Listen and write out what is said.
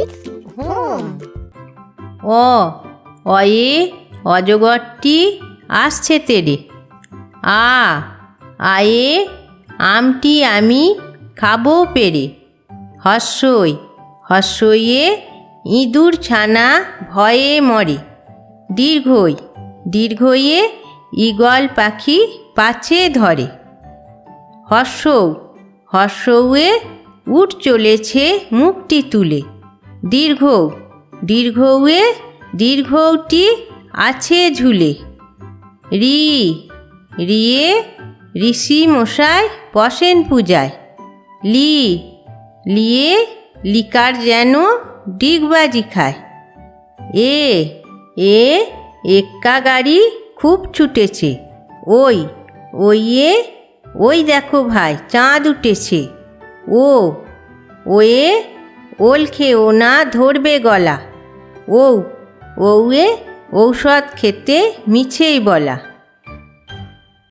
Home. অ অয়ে, অজগরটি আসছে তেরে। আ, আয়ে, আমটি আমি খাব পেরে। হস্যই, হস্যইয়ে ইঁদুর ছানা ভয়ে মরে। দীর্ঘই, দীর্ঘইয়ে ঈগল পাখি পাছে ধরে। হর্ষৌ হর্ষৌয়ে উঠ চলেছে মুখটি তুলে। দীর্ঘ দীর্ঘৌয়ে দীর্ঘটি আছে ঝুলে। রি, রিয়ে ঋষি মশাই বসেন পূজায়। লি, লিয়ে লিকার যেন ডিগবাজি খায়। এ এ, এক্কা গাড়ি খুব ছুটেছে। ওই, ওইয়ে, ওই দেখো ভাই, চাঁদ উঠেছে। ও, ওয়ে ওল ও না ধরবে গলা। ও ওয়ে ঔষধ খেতে মিছেই বলা।